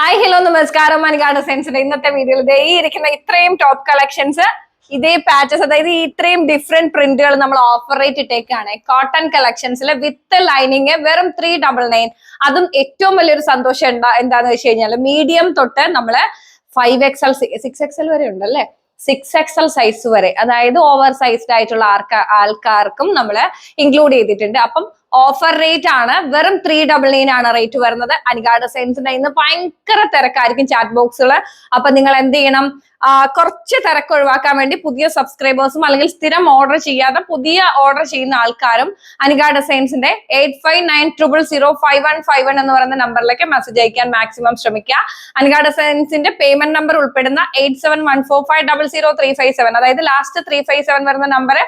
Hi hello നമസ്കാരം. മണികാട് സെൻസിന്റെ ഇന്നത്തെ വീഡിയോയിൽ ഇതേ ഇരിക്കുന്ന ഇത്രയും ടോപ്പ് കളക്ഷൻസ് ഇതേ പാറ്റേഴ്സ് അതായത് ഇത്രയും ഡിഫറെന്റ് പ്രിന്റുകൾ നമ്മൾ ഓഫർ റേറ്റ് ഇട്ടേക്കാണ്. കോട്ടൺ കളക്ഷൻസിൽ വിത്ത് ലൈനിങ് വെറും ത്രീ ഡബിൾ നയൻ അതും ഏറ്റവും വലിയൊരു സന്തോഷം എന്താ എന്താന്ന് വെച്ച് കഴിഞ്ഞാൽ മീഡിയം തൊട്ട് നമ്മൾ five X L six X L വരെ ഉണ്ടല്ലേ? സിക്സ് എക്സ് എൽ സൈസ് വരെ. അതായത് ഓവർ സൈസ്ഡ് ആയിട്ടുള്ള ആൾക്കാർക്കും നമ്മൾ ഇൻക്ലൂഡ് ചെയ്തിട്ടുണ്ട്. അപ്പം ഓഫർ റേറ്റ് ആണ്. വെറും ത്രീ ഡബിൾ നയൻ ആണ് റേറ്റ് വരുന്നത്. അനികാട് സെയിൻസിന്റെ ഇന്ന് ഭയങ്കര തിരക്കായിരിക്കും ചാറ്റ് ബോക്സുകൾ അപ്പൊ നിങ്ങൾ എന്ത് ചെയ്യണം? കുറച്ച് തിരക്ക് ഒഴിവാക്കാൻ വേണ്ടി പുതിയ സബ്സ്ക്രൈബേഴ്സും അല്ലെങ്കിൽ സ്ഥിരം ഓർഡർ ചെയ്യാതെ പുതിയ ഓർഡർ ചെയ്യുന്ന ആൾക്കാരും Anika ഡിസൈൻസിന്റെ eight five nine triple zero five one five one എന്ന് പറയുന്ന നമ്പറിലേക്ക് മെസ്സേജ് അയക്കാൻ മാക്സിമം ശ്രമിക്കുക. അനികാ ഡിസൈൻസിന്റെ പേയ്മെന്റ് നമ്പർ ഉൾപ്പെടുന്ന eight seven one four five double zero three five seven അതായത് ലാസ്റ്റ് ത്രീ ഫൈവ് സെവൻ വരുന്ന നമ്പർ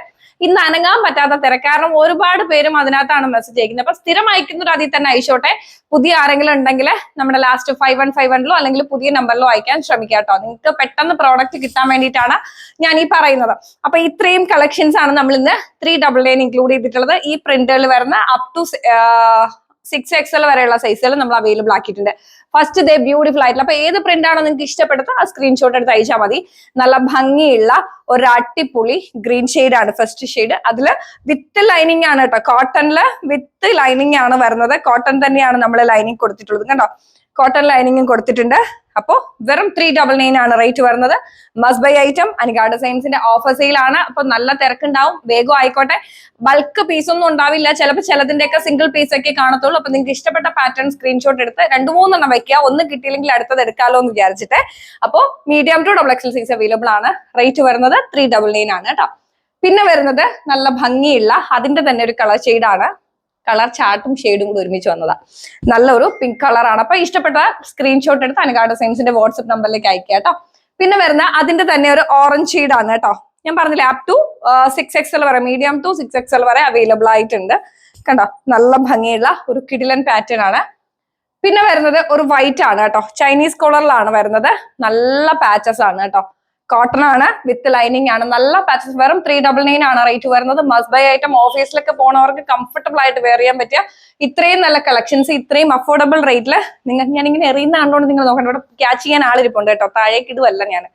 ഇന്ന് അനങ്ങാൻ പറ്റാത്ത തിരക്ക് കാരണം ഒരുപാട് പേരും അതിനകത്താണ് മെസ്സേജ് അയക്കുന്നത്. അപ്പൊ സ്ഥിരം അയക്കുന്നവർ അതിൽ തന്നെ അയച്ചോട്ടെ പുതിയ ആരെങ്കിലും ഉണ്ടെങ്കിൽ നമ്മുടെ ലാസ്റ്റ് ഫൈവ് വൺ ഫൈവ് വണ്ണിലോ അല്ലെങ്കിൽ പുതിയ നമ്പറിലോ അയക്കാൻ ശ്രമിക്കുക കേട്ടോ. നിങ്ങൾക്ക് പെട്ടെന്ന് പ്രോഡക്റ്റ് കിട്ടാൻ വേണ്ടിയിട്ടാണ് ഞാൻ ഈ പറയുന്നത്. അപ്പൊ ഇത്രയും കളക്ഷൻസ് ആണ് നമ്മൾ ഇന്ന് ത്രീ ഡബിൾ നയൻ ഇൻക്ലൂഡ് ചെയ്തിട്ടുള്ളത്. ഈ പ്രിന്റുകൾ വരുന്ന അപ് ടു സിക്സ് എക്സൽ വരെയുള്ള സൈസുകൾ നമ്മൾ അവൈലബിൾ ആക്കിയിട്ടുണ്ട്. ഫസ്റ്റ് ഇതേ ബ്യൂട്ടിഫുൾ ആയിട്ടുള്ള അപ്പൊ ഏത് പ്രിന്റ് ആണോ നിങ്ങൾക്ക് ഇഷ്ടപ്പെട്ടത് ആ സ്ക്രീൻഷോട്ട് എടുത്ത് അയച്ചാൽ മതി. നല്ല ഭംഗിയുള്ള ഒരു അട്ടിപ്പൊളി ഗ്രീൻ ഷെയ്ഡ് ആണ് ഫസ്റ്റ് ഷെയ്ഡ് അതിൽ വിത്ത് ലൈനിങ് ആണ് കേട്ടോ. കോട്ടണിൽ വിത്ത് ലൈനിങ് ആണ് വരുന്നത്. കോട്ടൺ തന്നെയാണ് നമ്മൾ ലൈനിങ് കൊടുത്തിട്ടുള്ളത്. കണ്ടോ? കോട്ടൺ ലൈനിങ്ങും കൊടുത്തിട്ടുണ്ട്. അപ്പോ വെറും ത്രീ ഡബിൾ നയൻ ആണ് റേറ്റ് വരുന്നത്. മസ്റ്റ് ബൈ ഐറ്റം അനികാ ഡിസൈൻസിന്റെ ഓഫർ സെയിലാണ് അപ്പൊ നല്ല തിരക്കുണ്ടാവും. വേഗം ആയിക്കോട്ടെ. ബൾക്ക് പീസ് ഒന്നും ഉണ്ടാവില്ല. ചിലപ്പോൾ ചിലതിന്റെയൊക്കെ സിംഗിൾ പീസ് ഒക്കെ കാണത്തുള്ളൂ. അപ്പൊ നിങ്ങൾക്ക് ഇഷ്ടപ്പെട്ട പാറ്റേൺ സ്ക്രീൻഷോട്ട് എടുത്ത് രണ്ട് മൂന്നെണ്ണം വെക്കുക. ഒന്ന് കിട്ടിയില്ലെങ്കിൽ അടുത്തത് എടുക്കാമല്ലോ എന്ന് വിചാരിച്ചിട്ട്. അപ്പോൾ medium to double XL size available ആണ്. റേറ്റ് വരുന്നത് ത്രീ ഡബിൾ നയൻ ആണ് കേട്ടോ. പിന്നെ വരുന്നത് നല്ല ഭംഗിയുള്ള അതിന്റെ തന്നെ ഒരു കളർ ആണ്. കളർ ചാർട്ടും ഷെയ്ഡും കൂടി ഒരുമിച്ച് വന്നതാ. നല്ലൊരു പിങ്ക് കളറാണ് അപ്പൊ ഇഷ്ടപ്പെട്ട സ്ക്രീൻഷോട്ട് എടുത്ത് അനുഗാട സയൻസിന്റെ വാട്സപ്പ് നമ്പറിലേക്ക് അയക്കുക കേട്ടോ. പിന്നെ വരുന്ന അതിന്റെ തന്നെ ഒരു ഓറഞ്ച് ഷെയ്ഡ് ആണ് കേട്ടോ. ഞാൻ പറഞ്ഞില്ലേ ആപ് ടു സിക്സ് എക്സൽ വരെ മീഡിയം ടു സിക്സ് എക്സൽ വരെ അവൈലബിൾ ആയിട്ടുണ്ട്. കണ്ടോ? നല്ല ഭംഗിയുള്ള ഒരു കിടിലൻ പാറ്റേൺ ആണ്. പിന്നെ വരുന്നത് ഒരു വൈറ്റ് ആണ് കേട്ടോ. ചൈനീസ് കളറിലാണ് വരുന്നത്. നല്ല പാച്ചസ് ആണ് കേട്ടോ. കോട്ടൺ ആണ് വിത്ത് ലൈനിങ് ആണ്. നല്ല പാച്ചസ് വെറും ത്രീ ഡബിൾ നയൻ ആണ് റേറ്റ് വരുന്നത്. മസ്ബൈ ഐറ്റം ഓഫീസിലൊക്കെ പോണവർക്ക് കംഫർട്ടബിൾ ആയിട്ട് വെയർ ചെയ്യാൻ പറ്റിയ ഇത്രയും നല്ല കളക്ഷൻസ് ഇത്രയും അഫോർഡബിൾ റേറ്റിൽ നിങ്ങൾക്ക് ഞാൻ ഇങ്ങനെ എറിയുന്ന ആണ്ടോണ്ട് നിങ്ങൾ നോക്കണ്ട. ഇവിടെ ക്യാച്ച് ചെയ്യാൻ ആളിരിപ്പുണ്ട് കേട്ടോ. താഴേക്ക് ഇടുവല്ല ഞാൻ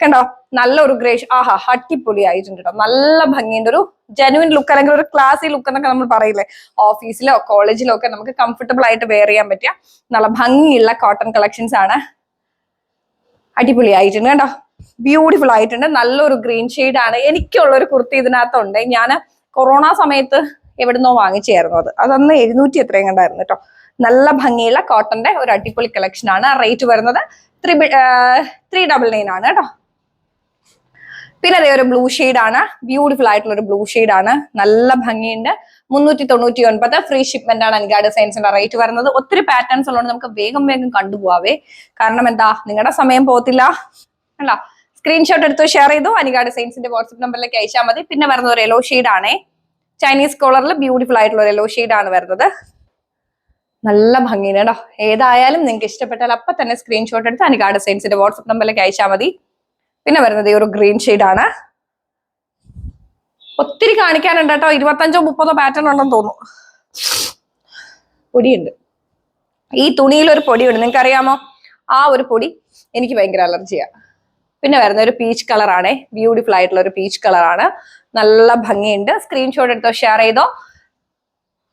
കണ്ടോ? നല്ലൊരു ഗ്രേഷ് ആഹാ അടിപൊളി ആയിട്ടുണ്ട് കേട്ടോ. നല്ല ഭംഗിന്റെ ഒരു ജെനുവിൻ ലുക്ക് അല്ലെങ്കിൽ ഒരു ക്ലാസി ലുക്ക് എന്നൊക്കെ നമ്മൾ പറയില്ലേ? ഓഫീസിലോ കോളേജിലോ ഒക്കെ നമുക്ക് കംഫർട്ടബിൾ ആയിട്ട് വെയർ ചെയ്യാൻ പറ്റിയ നല്ല ഭംഗിയുള്ള കോട്ടൺ കളക്ഷൻസ് ആണ്. അടിപൊളി ആയിട്ടുണ്ട് കേട്ടോ. ബ്യൂട്ടിഫുൾ ആയിട്ടുണ്ട്. നല്ലൊരു ഗ്രീൻ ഷെയ്ഡ് ആണ്. എനിക്കുള്ള ഒരു കുർത്തി ഇതിനകത്തുണ്ട്. ഞാൻ കൊറോണ സമയത്ത് എവിടുന്നോ വാങ്ങിച്ചായിരുന്നു അത്. അതന്ന് എഴുന്നൂറ്റി എത്രയും കണ്ടായിരുന്നു കേട്ടോ നല്ല ഭംഗിയുള്ള കോട്ടന്റെ ഒരു അടിപൊളി കളക്ഷൻ ആണ്. റേറ്റ് വരുന്നത് ത്രീ ത്രീ ഡബിൾ നയൻ ആണ് കേട്ടോ പിന്നെ അതേ ഒരു ബ്ലൂ ആണ്. ബ്യൂട്ടിഫുൾ ആയിട്ടുള്ള ഒരു ബ്ലൂ ആണ്. നല്ല ഭംഗിയുണ്ട്. മുന്നൂറ്റി തൊണ്ണൂറ്റി ഒൻപത് ഫ്രീ ഷിപ്മെന്റ് ആണ് അൻഗാഡ് സയൻസിന്റെ റേറ്റ് വരുന്നത്. ഒത്തിരി പാറ്റേൺസ് ഉള്ളതുകൊണ്ട് നമുക്ക് വേഗം വേഗം കണ്ടുപോവാവേ. കാരണം എന്താ? നിങ്ങളുടെ സമയം പോകത്തില്ല. അല്ല സ്ക്രീൻഷോട്ട് എടുത്ത് ഷെയർ ചെയ്തു. അനികാട് സയൻസിന്റെ വാട്സ്ആപ്പ് നമ്പറിലേക്ക് അയച്ചാൽ മതി. പിന്നെ വരുന്ന ഒരു യെല്ലോ ആണ്. ചൈനീസ് കോളറിൽ ബ്യൂട്ടിഫുൾ ആയിട്ടുള്ള ഒരു യെല്ലോ ആണ് വരുന്നത്. നല്ല ഭംഗിയാണ് കേട്ടോ. ഏതായാലും നിങ്ങൾക്ക് ഇഷ്ടപ്പെട്ടാൽ അപ്പൊ തന്നെ സ്ക്രീൻഷോട്ട് എടുത്ത് അനികാട് സയൻസിന്റെ വാട്സ്ആപ്പ് നമ്പറിലേക്ക് അയച്ചാൽ മതി. പിന്നെ വരുന്നത് ഈ ഒരു ഗ്രീൻ ആണ്. ഒത്തിരി കാണിക്കാനുണ്ട് കേട്ടോ. ഇരുപത്തഞ്ചോ മുപ്പതോ പാറ്റേൺ ഉണ്ടെന്ന് തോന്നുന്നു. പൊടിയുണ്ട്. ഈ തുണിയിൽ ഒരു പൊടിയുണ്ട്. നിങ്ങൾക്ക് അറിയാമോ ആ ഒരു പൊടി എനിക്ക് ഭയങ്കര അലർജിയാ പിന്നെ വരുന്ന ഒരു പീച്ച് കളറാണേ ബ്യൂട്ടിഫുൾ ആയിട്ടുള്ള ഒരു പീച്ച് കളറാണ് നല്ല ഭംഗിയുണ്ട്. സ്ക്രീൻഷോട്ട് എടുത്തോ ഷെയർ ചെയ്തോ.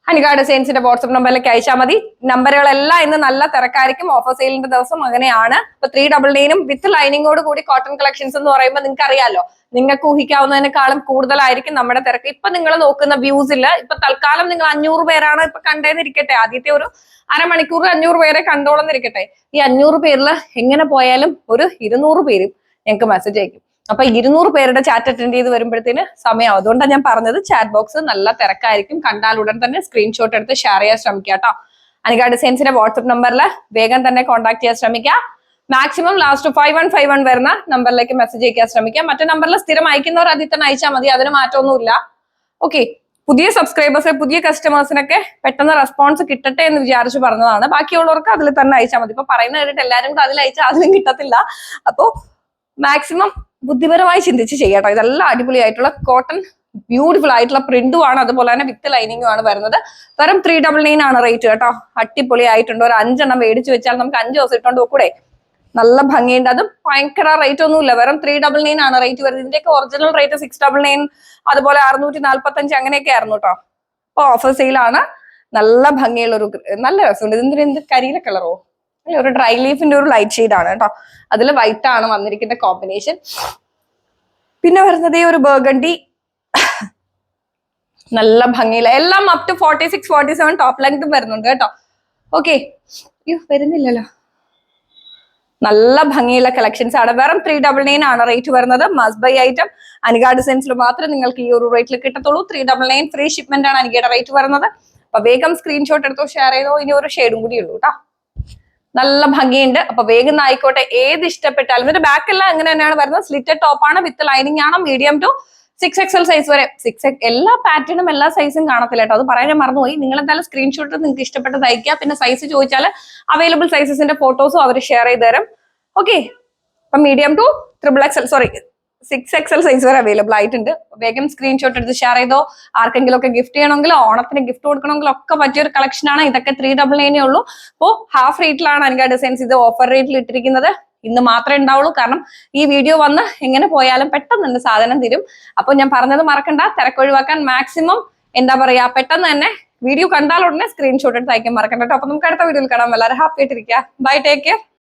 അനികാ ഡിസൈൻസിന്റെ വാട്സ്ആപ്പ് നമ്പറിലേക്ക് അയച്ചാൽ മതി. നമ്പറുകളെല്ലാം ഇന്ന് നല്ല തിരക്കായിരിക്കും. ഓഫർ സെയിലിന്റെ ദിവസം അങ്ങനെയാണ്. ഇപ്പൊ ത്രീ ഡബിൾ നയനും വിത്ത് ലൈനിങ്ങോട് കൂടി കോട്ടൺ കളക്ഷൻസ് എന്ന് പറയുമ്പോൾ നിങ്ങൾക്ക് അറിയാലോ നിങ്ങൾക്ക് ഊഹിക്കാവുന്നതിനേക്കാളും കൂടുതലായിരിക്കും നമ്മുടെ തിരക്ക്. ഇപ്പൊ നിങ്ങൾ നോക്കുന്ന വ്യൂസിൽ ഇപ്പൊ തൽക്കാലം നിങ്ങൾ അഞ്ഞൂറ് പേരാണ് ഇപ്പൊ കണ്ടേന്നിരിക്കട്ടെ ആദ്യത്തെ ഒരു അരമണിക്കൂറിൽ അഞ്ഞൂറ് പേരെ കണ്ടോളന്നിരിക്കട്ടെ. ഈ അഞ്ഞൂറ് പേരിൽ എങ്ങനെ പോയാലും ഒരു ഇരുന്നൂറ് പേരും ഞങ്ങൾക്ക് മെസ്സേജ് അയക്കും. അപ്പൊ ഇരുന്നൂറ് പേരുടെ ചാറ്റ് അറ്റൻഡ് ചെയ്ത് വരുമ്പോഴത്തേന് സമയം അതുകൊണ്ടാണ് ഞാൻ പറഞ്ഞത് ചാറ്റ് ബോക്സ് നല്ല തിരക്കായിരിക്കും. കണ്ടാൽ ഉടൻ തന്നെ സ്ക്രീൻഷോട്ട് എടുത്ത് ഷെയർ ചെയ്യാൻ ശ്രമിക്കുക കേട്ടോ അനിക ഡിസൈൻസിന്റെ വാട്സ്ആപ്പ് നമ്പറിൽ വേഗം തന്നെ കോൺടാക്ട് ചെയ്യാൻ ശ്രമിക്കുക. Maximum last five one five one വരുന്ന നമ്പറിലേക്ക് മെസ്സേജ് അയക്കാൻ ശ്രമിക്കുക. മറ്റേ നമ്പറിൽ സ്ഥിരം അയക്കുന്നവർ അതിൽ തന്നെ അയച്ചാൽ മതി. അതിന് മാറ്റമൊന്നുമില്ല. ഓക്കെ പുതിയ സബ്സ്ക്രൈബേഴ്സ് പുതിയ കസ്റ്റമേഴ്സിനൊക്കെ പെട്ടെന്ന് റെസ്പോൺസ് കിട്ടട്ടെ എന്ന് വിചാരിച്ച് പറഞ്ഞതാണ്. ബാക്കിയുള്ളവർക്ക് അതിൽ തന്നെ അയച്ചാൽ മതി. ഇപ്പൊ പറയുന്ന കേട്ടിട്ട് എല്ലാവരും കൂടെ അതിൽ അയച്ചാൽ അതിലും കിട്ടത്തില്ല. അപ്പോ മാക്സിമം ബുദ്ധിപരമായി ചിന്തിച്ച് ചെയ്യാട്ടോ. ഇതെല്ലാം അടിപൊളിയായിട്ടുള്ള കോട്ടൺ ബ്യൂട്ടിഫുൾ ആയിട്ടുള്ള പ്രിന്റും ആണ്. അതുപോലെ തന്നെ വിത്ത് ലൈനിങ്ങും ആണ് വരുന്നത്. വെറും ത്രീ ഡബിൾ നയൻ ആണ് റേറ്റ് കേട്ടോ. അടിപൊളി ആയിട്ടുണ്ട് ഒരു അഞ്ചെണ്ണം മേടിച്ചു വെച്ചാൽ നമുക്ക് അഞ്ച് ദിവസം ഇട്ടോണ്ട് കൂടെ നല്ല ഭംഗിയുണ്ട്. അതും ഭയങ്കര റേറ്റ് ഒന്നുമില്ല വെറും ത്രീ ഡബിൾ നയൻ ആണ് റേറ്റ് വരുന്നത്. ഇതിന്റെയൊക്കെ original rate six double nine അതുപോലെ അറുന്നൂറ്റി നാല്പത്തി അഞ്ച് അങ്ങനെയൊക്കെ ആയിരുന്നു കേട്ടോ. അപ്പൊ ഓഫർ സെയിലാണ് നല്ല ഭംഗിയുള്ള ഒരു നല്ല രസമുണ്ട്. ഇതിന്റെ എന്ത് കരിയില കളറോ ഒരു ഡ്രൈ ലീഫിന്റെ ഒരു ലൈറ്റ് ഷെയ്ഡ് ആണ് കേട്ടോ. അതിൽ വൈറ്റ് ആണ് വന്നിരിക്കുന്ന കോമ്പിനേഷൻ പിന്നെ വരുന്നത് ഈ ഒരു ബർഗണ്ടി നല്ല ഭംഗിയില്ല എല്ലാം up to forty six forty seven top ലെങ്തും വരുന്നുണ്ട് കേട്ടോ. ഓക്കെ അയ്യോ വരുന്നില്ലല്ലോ. നല്ല ഭംഗിയുള്ള കളക്ഷൻസ് ആണ്. വെറും ത്രീ ഡബിൾ നയൻ ആണ് റേറ്റ് വരുന്നത്. മസ്റ്റ് ബൈ ഐറ്റം അനിക ഡിസൈൻസിൽ മാത്രമേ നിങ്ങൾക്ക് ഈ ഒരു റേറ്റിൽ കിട്ടത്തുള്ളൂ. Three double nine free shipment ആണ് അനികയുടെ റേറ്റ് വരുന്നത്. അപ്പൊ വേഗം സ്ക്രീൻഷോട്ട് എടുത്തോ ഷെയർ ചെയ്തോ ഇനി ഒരു ഷെയ്ഡും കൂടി ഉള്ളൂ കേട്ടോ. നല്ല ഭംഗിയുണ്ട്. അപ്പൊ വേഗം ആയിക്കോട്ടെ. ഏത് ഇഷ്ടപ്പെട്ടാലും ഇതിന്റെ ബാക്കെല്ലാം അങ്ങനെ തന്നെയാണ് വരുന്നത്. സ്ലിറ്റഡ് ടോപ്പ് ആണ് വിത്ത് ലൈനിങ് ആണ് medium to six XL size വരെ. സിക്സ് എല്ലാ പാറ്റേണും എല്ലാ സൈസും കാണത്തില്ല കേട്ടോ. അത് പറയാൻ മറന്നുപോയി. നിങ്ങൾ എന്തായാലും സ്ക്രീൻഷോട്ട് നിങ്ങൾക്ക് ഇഷ്ടപ്പെട്ടത് അയക്കുക പിന്നെ സൈസ് ചോദിച്ചാൽ അവൈലബിൾ സൈസസിന്റെ ഫോട്ടോസും അവർ ഷെയർ ചെയ്ത് തരും. ഓക്കെ അപ്പൊ medium to triple XL sorry six XL size വരെ അവൈലബിൾ ആയിട്ടുണ്ട്. വേഗം സ്ക്രീൻഷോട്ട് എടുത്ത് ഷെയർ ചെയ്തോ. ആർക്കെങ്കിലും ഒക്കെ ഗിഫ്റ്റ് ചെയ്യണമെങ്കിലോ ഓണത്തിന് ഗിഫ്റ്റ് കൊടുക്കണമെങ്കിലോ ഒക്കെ പറ്റിയ ഒരു ആണ്. ഇതൊക്കെ ത്രീ ഡബിൾ നയനേ ഉള്ളൂ. അപ്പോൾ ഹാഫ് റേറ്റിലാണ് അനിക ഡിസൈൻസ് ഇത് ഓഫർ റേറ്റിൽ ഇട്ടിരിക്കുന്നത്. ഇന്ന് മാത്രമേ ഉണ്ടാവുള്ളൂ. കാരണം ഈ വീഡിയോ വന്ന് എങ്ങനെ പോയാലും പെട്ടെന്ന് തന്നെ സാധനം തരും. അപ്പോൾ ഞാൻ പറഞ്ഞത് മറക്കണ്ട. തിരക്കൊഴിവാക്കാൻ മാക്സിമം എന്താ പറയാ പെട്ടെന്ന് തന്നെ വീഡിയോ കണ്ടാൽ ഉടനെ സ്ക്രീൻഷോട്ട് എടുത്ത് അയക്കാൻ മറക്കണ്ട കേട്ടോ. അപ്പൊ നമുക്ക് അടുത്ത വീഡിയോയിൽ കാണാം. എല്ലാവരും ഹാപ്പി ആയിട്ടിരിക്കുക. Bye take care